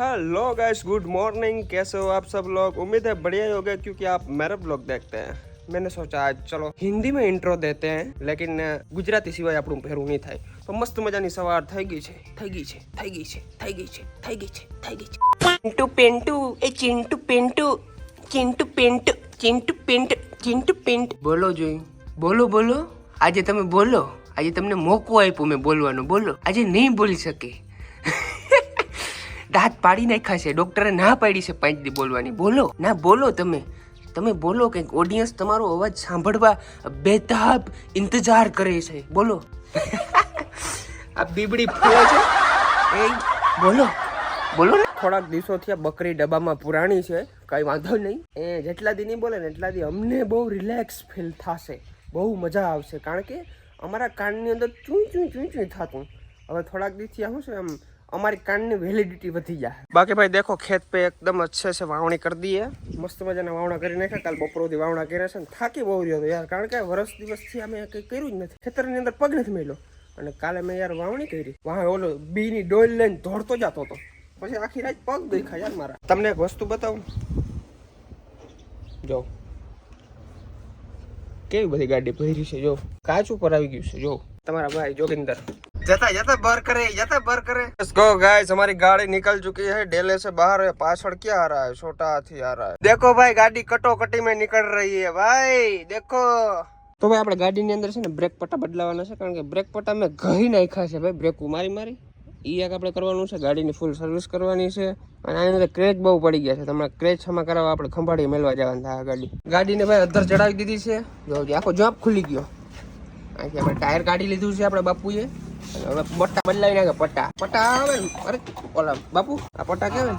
Hello guys good morning कैसे हो आप सब लोग उम्मीद है बढ़िया ही होगा क्योंकि आप मेरा ब्लॉग देखते हैं मैंने सोचा आज चलो હિન્દી में इंट्रो देते हैं लेकिन अ, ગુજરાતી સિવાય આપણું પહેરું નહીં થાય તો મસ્ત મજાની સવાર થઈ ગઈ છે થઈ ગઈ છે થઈ ગઈ છે થઈ ગઈ છે થઈ ગઈ છે થઈ ગઈ છે ચિંટુ પેન્ટુ એ Chintu પેન્ટુ Chintu pant Chintu pant Chintu pant બોલો જોઈ બોલો બોલો આજે તમે બોલો આજે તમને મોકો આપ્યો મેં બોલવાનો બોલો આજે નહીં બોલી શકે દાંત પાડી નાખ્યા છે. ડોક્ટરે ના પાડી છે પાંચ દી બોલવાની. બોલો, ના બોલો તમે. તમે બોલો કંઈક ઓડિયન્સ તમારો અવાજ સાંભળવા બેતાબ ઇંતજાર કરે છે. બોલો. આ બીબડી ફૂલો છે. એ બોલો. બોલો ને. થોડાક દિવસોથી આ બકરી ડબ્બામાં પુરાણી છે. કઈ વાંધો નહીં. એ જેટલા દી નહીં બોલે ને એટલા દી અમને બહુ રિલેક્સ ફીલ થશે. બહુ મજા આવશે. કારણ કે અમારા કાનની અંદર ચૂઈ ચૂઈ ચૂઈ ચૂઈ થતું. હવે થોડાક આ શું છે આમ અમારી કાનની વેલિડિટી વધી જાય. બાકી ભાઈ દેખો ખેત પે એકદમ અચ્છે છે વાવણી કરી દઈએ. મસ્ત મજાના વાવણા કરી નાખ્યા. કાલ બપોર સુધી વાવણા કર્યા છે ને થાકી બહુ રહ્યો હતો યાર. કારણ કે વર્ષ દિવસથી અમે કંઈ કર્યું જ નથી. ખેતરની અંદર પગ નથી મેળ્યો અને કાલે મેં યાર વાવણી કરી. વાહ ઓલો બીની ડોલ લઈને દોડતો જતો હતો. પછી આખી રાત પગ દેખાય યાર મારા. તમને એક વસ્તુ બતાવું? જો. કેવી બધી ગાડી ભરી છે જો. કાચ ઉપર આવી ગયું છે જો. તમારા ભાઈ જોગિંદર. જતા જતા બર કરે જતા બર કરે लेट्स गो गाइस हमारी गाड़ी निकल चुकी है डेले से बाहर है पाछड़ क्या आ रहा है छोटा हाथी आ रहा है देखो भाई गाड़ी कटोकटी में निकल रही है भाई देखो તો ભાઈ આપણે ગાડીની અંદર છે ને બ્રેક પટ્ટા બદલાવાના છે કારણ કે બ્રેક પટ્ટા મેં ઘહી નાખ્યા છે ભાઈ બ્રેક મારી મારી ઈ એક આપણે કરવાનું છે ગાડીની ફૂલ સર્વિસ કરવાની છે અને આની અંદર ક્રેચ બહુ પડી ગયા છે તમારે ક્રેચ હમા કરાવવા આપણે ખંભાળી મેળવા જવાનું થાય આ ગાડી ગાડીને ભાઈ અધર ચડાવી દીધી છે જો હજી આખો જોબ ખુલી ગયો અહીંથી આપણે ટાયર કાઢી લીધું છે આપણે બાપુએ અને હવે પટ્ટા બદલાવી નાખે પટ્ટા. પટ્ટા આવે ને, અરે, ઓલા બાપુ, આ પટ્ટા કેવાય ને?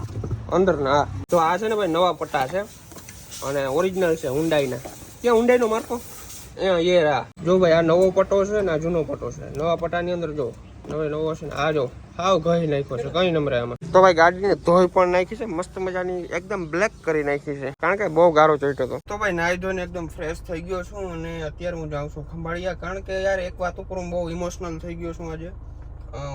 અંદર ના તો આ છે ને ભાઈ નવા પટ્ટા છે. અને ઓરિજિનલ છે, હુંડાઈના. ક્યાં હુંડાઈનો માર્કો? એ રા જો ભાઈ, આ નવો પટ્ટો છે ને, આ જૂનો પટ્ટો છે. નવા પટ્ટાની અંદર જો. નવો નવો છે ને આ જો હાવ ઘઈ નાખ્યો છે કઈ નંબરે આમાં. તો ભાઈ ગાડીને ધોઈ પણ નાખી છે મસ્ત મજાની એકદમ બ્લેક કરી નાખી છે. કારણ કે બહુ ગારો ચડ્યો હતો. તો ભાઈ નાઈ ધોઈને એકદમ ફ્રેશ થઈ ગયો છું અને અત્યારે હું જાઉં છું ખંભાળિયા. કારણ કે યાર એક વાત ઉપર હું બહુ ઇમોશનલ થઈ ગયો છું આજે.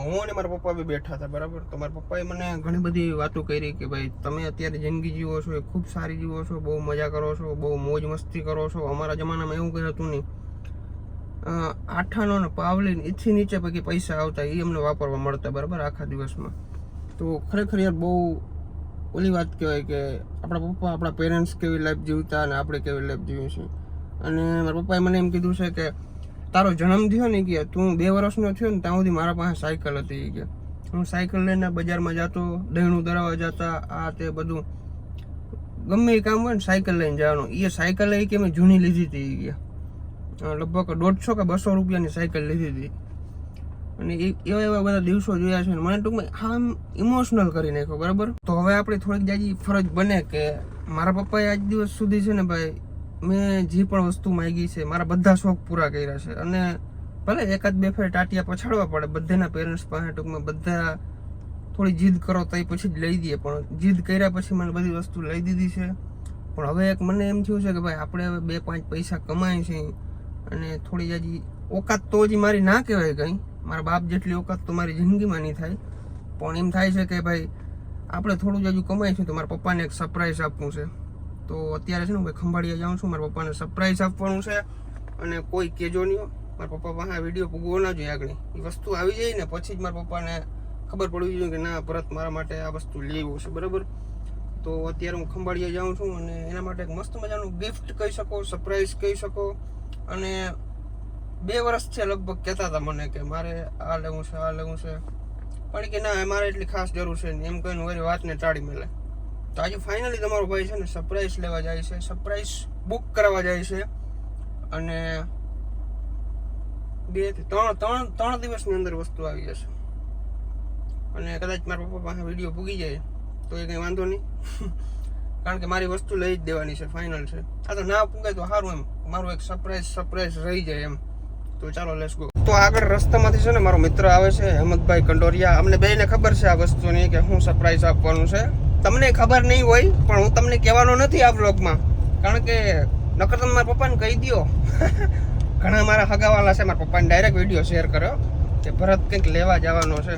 હું અને મારા પપ્પા બી બેઠા હતા બરાબર? તો મારા પપ્પાએ મને ઘણી બધી વાતો કરી કે ભાઈ તમે અત્યારે જિંદગી જીવો છો એ ખૂબ સારી જીવો છો બહુ મજા કરો છો બહુ મોજ મસ્તી કરો છો. અમારા જમાનામાં એવું કંઈ હતું નહીં. આઠાનો ને પાવલીને એથી નીચે પછી પૈસા આવતા એ અમને વાપરવા મળતા બરાબર આખા દિવસમાં. તો ખરેખર યાર બહુ ઓલી વાત કહેવાય કે આપણા પપ્પા આપણા પેરેન્ટ્સ કેવી લાઈફ જીવતા અને આપણે કેવી લાઈફ જીવી છીએ. અને મારા પપ્પાએ મને એમ કીધું છે કે તારો જન્મ થયો ને કે તું બે વર્ષનો થયો ને ત્યાં સુધી મારા પાસે સાયકલ હતી કે હું સાયકલ લઈને બજારમાં જતો દહીણું દરાવા જતા આ તે બધું. ગમે એ કામ હોય ને સાયકલ લઈને જવાનું. એ સાયકલ એ કે મેં જૂની લીધી હતી અ, લગભગ દોઢસો કે બસો રૂપિયાની સાયકલ લીધી હતી. અને એવા એવા બધા દિવસો જોયા છે મને ટૂંકમાં આમ ઇમોશનલ કરી નાખ્યો, બરાબર? તો હવે આપણી થોડીક જાજી ફરજ બને કે મારા પપ્પાએ આજ દિવસ સુધી છે ને ભાઈ, મેં જે પણ વસ્તુ માગી છે, મારા બધા શોખ પૂરા કર્યા છે. અને ભલે એકાદ બે ફેર ટાટિયા પછાડવા પડે, બધાના પેરેન્ટ્સ પાસે ટૂંકમાં બધા થોડી જીદ કરો તો એ પછી જ લઈ દઈએ. પણ જીદ કર્યા પછી મને બધી વસ્તુ લઈ દીધી છે. પણ હવે એક મને એમ થયું છે કે ભાઈ, આપણે હવે બે પાંચ પૈસા કમાય છે. અને થોડી જાજી ઓકાત તો હજી મારી ના કહેવાય કંઈ. મારા બાપ જેટલી ઓકાત તો મારી જિંદગીમાં નહીં થાય. પણ એમ થાય છે કે ભાઈ, આપણે થોડું જાજુ કમાય છે તો મારા પપ્પાને એક સરપ્રાઈઝ આપવું છે. તો અત્યારે છે ને હું ખંભાળિયા જાઉં છું, મારા પપ્પાને સરપ્રાઈઝ આપવાનું છે. અને કોઈ કેજો નહીં મારા પપ્પા પાસે વીડિયો પૂગવો ના જોઈએ આગળ. એ વસ્તુ આવી જાય ને, પછી જ મારા પપ્પાને ખબર પડવી જોઈએ કે ના, પરત મારા માટે આ વસ્તુ લેવું છે, બરાબર? તો અત્યારે હું ખંભાળિયા જાઉં છું અને એના માટે એક મસ્ત મજાનું ગિફ્ટ કહી શકો સરપ્રાઈઝ કહી શકો. અને બે વર્ષ છે લગભગ કહેતા હતા મને કે મારે આ લેવું છે, આ લેવું છે. પણ કે ના, મારે એટલી ખાસ જરૂર છે એમ કહીને વળી વાતને ટાળી મેલે. તો આજે ફાઇનલી તમારો ભાઈ છે ને સરપ્રાઈઝ લેવા જાય છે. સરપ્રાઈઝ બુક કરવા જાય છે. અને બે ત્રણ ત્રણ ત્રણ દિવસની અંદર વસ્તુ આવી જશે. અને કદાચ મારા પપ્પા પાસે વીડિયો પૂગી જાય, તો એ કંઈ વાંધો નહીં. કારણ કે મારી વસ્તુ લઈ જ દેવાની છે ફાઇનલ છે. આ તો ના પૂંગાય તો સારું એમ. મારું એક સરપ્રાઈઝ સરપ્રાઈઝ રહી જાય એમ. તો ચાલો લેસ ગો તો આગળ રસ્તામાંથી છે ને મારો મિત્ર આવે છે, હેમંતભાઈ કંડોરિયા. અમને બેને ખબર છે આ વસ્તુની કે હું સરપ્રાઈઝ આપવાનું છે. તમને ખબર નહીં હોય, પણ હું તમને કહેવાનો નથી આ વ્લોગમાં કારણ કે નકર તમે મારા પપ્પાને કહી દો ઘણા મારા હગાવાલા છે, મારા પપ્પાને ડાયરેક્ટ વીડિયો શેર કર્યો કે ભરત કંઈક લેવા જવાનો છે.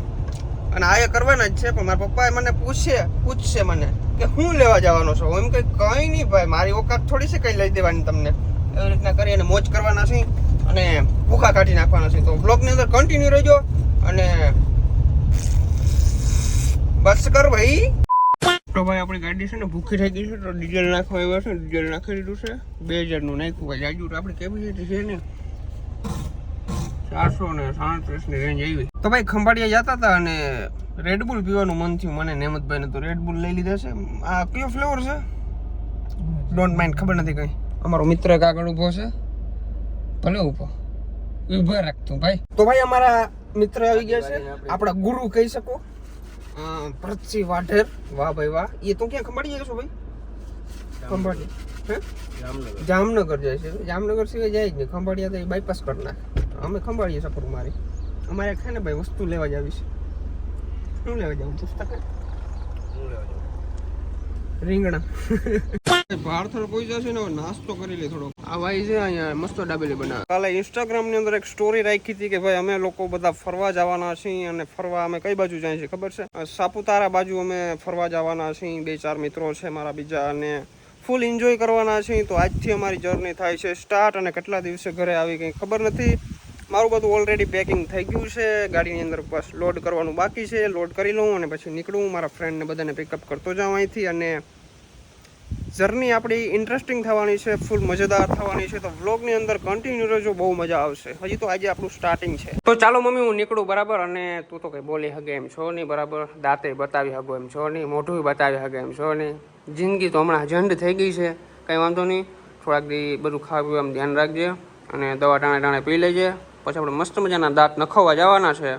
અને આ એ કરવાના જ છે, પણ મારા પપ્પાએ મને પૂછશે પૂછશે મને કે હું લેવા જવાનો છો? એમ કંઈ કંઈ નહીં ભાઈ, મારી ઓકાત થોડી છે કંઈ લઈ દેવાની તમને. એવી રીતના કરી અને મોજ કરવાના છે અને ભૂખા કાઢી નાખવાના છે તો બ્લોગની અંદર કન્ટિન્યુ રહેજો અને બસ કર ભાઈ. તો ભાઈ આપણી ગાડી છે ને ભૂખી થઈ ગઈ છે, તો ડીઝલ નાખવા આવ્યા છે, ડીઝલ નાખી દીધું છે. બે હજારનું નાખ્યું ભાઈ, જાજુ આપણી કેપેસિટી છે ને? ચારસો ને સાડત્રીસની રેન્જ આવી. તો ભાઈ ખંભાળિયા જતા હતા અને રેડબુલ પીવાનું મન થયું મને નેમતભાઈ ને તો રેડબુલ લઈ લીધા છે. આ કયો ફ્લેવર છે? ડોન્ટ માઇન્ડ ખબર નથી કઈ. અમારો મિત્ર એક આગળ ઊભો છે. ભલે ઊભો. ઊભા રાખતું ભાઈ. તો ભાઈ અમારા મિત્ર આવી ગયા છે. આપણા ગુરુ કહી શકો. અ, વાઢેર. વાહ ભાઈ વાહ. એ તો ક્યાં ખંભાળિયા છો ભાઈ? ખંભાળી હે? જામનગર. જાય છે. જામનગર સિવાય જાય જ નહીં. ખંભાળિયા તો બાયપાસ કરી નાખે. અમે ખંભાળીએ સફર મારી. અમારે છે ને ભાઈ વસ્તુ લેવા જાવી છે. શું લેવા જાઉં પુસ્તક? રીંગણા. ભારથળ પહોંચ્યા જશે ને નાસ્તો કરી લે થોડો આ ભાઈ છે અહીંયા મસ્ત ડાબેલી બનાવે. કાલે ઇન્સ્ટાગ્રામની અંદર એક સ્ટોરી રાખી હતી કે ભાઈ અમે લોકો બધા ફરવા જવાના છીએ અને ફરવા અમે કઈ બાજુ જાય છે ખબર છે? સાપુતારા બાજુ અમે ફરવા જવાના છીએ. બે ચાર મિત્રો છે મારા બીજા અને ફૂલ એન્જોય કરવાના છીએ. તો આજથી અમારી જર્ની થાય છે સ્ટાર્ટ અને કેટલા દિવસે ઘરે આવી કંઈ ખબર નથી. મારું બધું ઓલરેડી પેકિંગ થઈ ગયું છે. ગાડીની અંદર બસ લોડ કરવાનું બાકી છે. લોડ કરી લઉં અને પછી નીકળું. મારા ફ્રેન્ડને બધાને પિકઅપ કરતો જાઉં અહીંથી અને જર્ની આપણી ઇન્ટરેસ્ટિંગ થવાની છે. ફૂલ મજેદાર થવાની છે. તો વ્લોગની અંદર કન્ટિન્યુ રહેજો. બહુ મજા આવશે. હજી તો આજે આપણું સ્ટાર્ટિંગ છે. તો ચાલો મમ્મી, હું નીકળું, બરાબર? અને તું તો કંઈ બોલી હગે એમ છો નહીં, બરાબર? દાંતે બતાવી હગો એમ છો નહીં, મોઢું બતાવી હગે એમ છો નહીં. જિંદગી તો હમણાં જંડ થઈ ગઈ છે. કંઈ વાંધો નહીં. થોડાક દી બધું ખાવા પીવામાં ધ્યાન રાખજે અને દવા ટાણે ટાણે પી લેજે. પછી આપણે મસ્ત મજાના દાંત નખાવવા જવાના છે.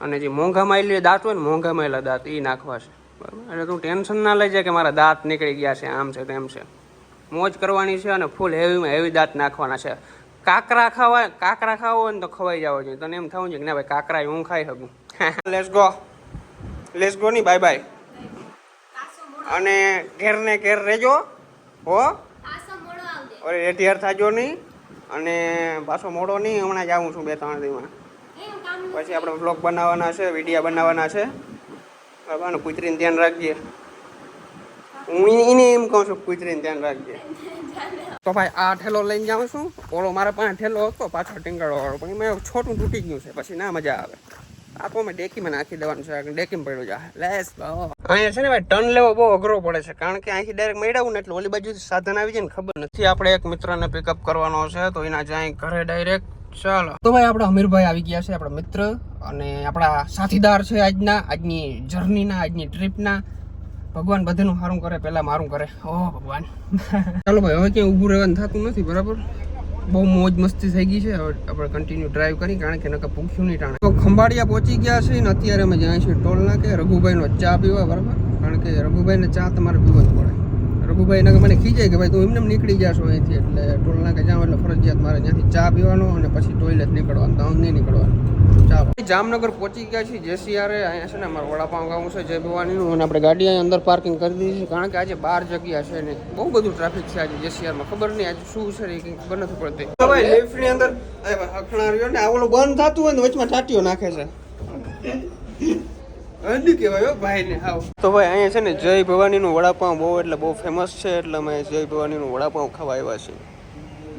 અને જે મોંઘા માયેલી દાંત હોય ને મોંઘા માયેલા દાંત એ નાખવા છે. બરાબર? એટલે તું ટેન્શન ના લઈ જાય કે મારા દાંત નીકળી ગયા છે આમ છે તેમ છે. મોજ કરવાની છે અને ફૂલ હેવીમાં હેવી દાંત નાખવાના છે. કાકરા ખાવા કાકરા ખાવા હોય ને તો ખવાઈ જવો જોઈએ. તને એમ થવું છે કે ના ભાઈ કાકરા હું ખાઈ શકું? લેસ ગો લેસ ગો નહીં બાય બાય અને ઘેર ને ઘેર રહેજો હો. અરે રેટિયર થાજો નહીં. અને પાછો મોડો નહીં, હમણાં જ આવું છું બે ત્રણ દીમાં પછી આપણે બ્લોગ બનાવવાના છે વિડીયા બનાવવાના છે. બરાબર કૂતરીને ધ્યાન રાખજે. હું એને એમ કહું છું, કૂતરીને ધ્યાન રાખજે. તો ભાઈ, આ ઠેલો લઈને જાઉં છું. ઓલો મારા પાસે ઠેલો હતો પાછળ ટીંગાળો વાળો. પણ એમાં છોટું તૂટી ગયું છે, પછી ના મજા આવે. અમે ડેકીમાં નાખી દેવાનું છે ડેકીમાં પડ્યું જાય લેસ અહીંયા છે ને ભાઈ ટર્ન લેવો બહુ અઘરો પડે છે, કારણ કે અહીંથી ડાયરેક્ટ મેળવું ને એટલે ઓલી બાજુ સાધન આવી જાય ને, ખબર નથી આપણે એક મિત્રને પિકઅપ કરવાનો છે, તો એના જાય ઘરે ડાયરેક્ટ ચાલો. તો ભાઈ, આપણા અમીરભાઈ આવી ગયા છે, આપણા મિત્ર અને આપણા સાથીદાર છે આજના, આજની જર્નીના આજની ટ્રીપના ભગવાન બધાનું સારું કરે, પહેલા મારું કરે. ઓહ, ભગવાન. ચાલો ભાઈ, હવે ક્યાંય ઊભું રહેવાનું થતું નથી, બરાબર? બહુ મોજ મસ્તી થઈ ગઈ છે. હવે આપણે કન્ટિન્યુ ડ્રાઈવ કરી, કારણ કે નકા ભૂખ્યું નહીં ટાણે. તો ખંભાળિયા પહોંચી ગયા છે ને અત્યારે અમે જાય છીએ ટોલ નાખે રઘુભાઈનો ચા પીવા, બરાબર? કારણ કે રઘુભાઈને ચા તમારે પીવો જ પડે. રઘુભાઈ નગર મને ખીજાય કે ભાઈ તું એમને નીકળી જાશો અહીંથી એટલે ટોલ નાકે જાઉં એટલે ફરજિયાત મારે ત્યાંથી ચા પીવાનો અને પછી ટોયલેટ નીકળવાનું તો નહીં નીકળવાનું. ચાલો જામનગર પહોંચી ગયા છીએ જેસીઆરે, અહીંયા છે ને અમારે વડાપાઉં ગામ છે, જય ભવાનીનું, અને આપણે ગાડી અહીંયા અંદર પાર્કિંગ કરી દીધી છે, કારણ કે આજે બાર જગ્યા છે ને બહુ બધું ટ્રાફિક છે આજે જેસીઆરમાં. ખબર નહીં આજે શું છે એ કંઈ ખબર નથી પડતી. ભાઈ લિફ્ટની અંદર અખણા ને આ બંધ થતું હોય ને વચમાં ટાટીઓ નાખે છે. અંડી કહેવાય હો ભાઈને હાવ તો ભાઈ અહીંયા છે ને જય ભવાનીનું વડાપાઉં બહુ એટલે બહુ ફેમસ છે એટલે અમે જય ભવાનીનું વડાપાઉં ખાવા આવ્યા છીએ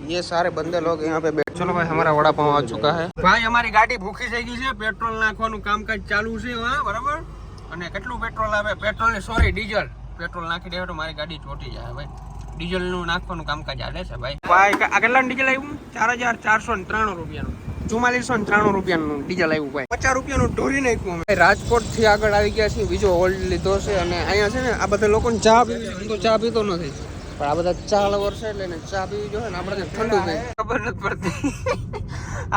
ये सारे बंदे लोग यहाँ पे बैठ चलो भाई हमारा वड़ा पाव आ चुका है भाई हमारी गाड़ी भूखી થઈ ગઈ છે પેટ્રોલ નાખવાનું કામકાજ ચાલુ છે હા બરાબર અને કેટલું પેટ્રોલ આવે પેટ્રોલ ને સોરી ડીઝલ પેટ્રોલ નાખી દેવો તો મારી ગાડી ચોટી જાય ભાઈ ડીઝલ નું નાખવાનું કામકાજ ચાલે છે ભાઈ ભાઈ આ કેટલા ડીઝલ આવ્યું ચાર હજાર ચારસો ને ત્રાણું રૂપિયાનું ચુમ્માલીસો ને ત્રાણું રૂપિયાનું ડીઝલ આવ્યું ભાઈ. પચાસ રૂપિયાનું ઢોરી નાખ્યું અમે. રાજકોટથી આગળ આવી ગયા છીએ, બીજો હોલ્ડ લીધો છે અને અહીંયા છે ને આ બધા લોકોને ચા પીવી હું તો ચા પીતો નથી. પણ આ બધા ચા લવર છે એટલે ચા પીવી જોઈએ ને આપણે ઠંડુ થાય. ખબર નથી પડતી.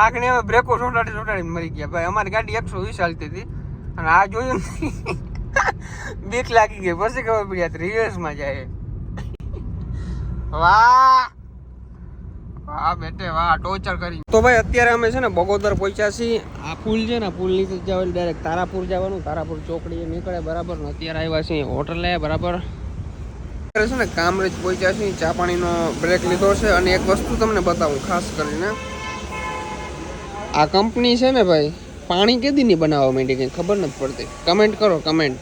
આગને હવે બ્રેકો સોટાડી સોટાડી મરી ગયા. ભાઈ, અમારી ગાડી એકસો વીસ ચાલતી હતી અને આ જોયું બીક લાગી ગઈ. પછી ખબર પડી રિવર્સમાં જાય. વાહ! વાહ બેટે, વાહ ટોચર કરી. તો ભાઈ, અત્યારે અમે છે ને બગોદર પહોંચ્યા છીએ. આ પુલ છે ને, પુલ નીચે જવાનું ડાયરેક્ટ તારાપુર જવાનું. તારાપુર ચોકડી નીકળે, બરાબર. અત્યારે આવ્યા છીએ હોટલે બરાબર. અત્યારે છે ને કામરેજ પહોંચ્યા છીએ. ચા પાણીનો બ્રેક લીધો છે. અને એક વસ્તુ તમને બતાવું, ખાસ કરીને. આ કંપની છે ને ભાઈ, પાણી કેદી ની બનાવવા માંડી કઈ ખબર નથી પડતી. કમેન્ટ કરો કમેન્ટ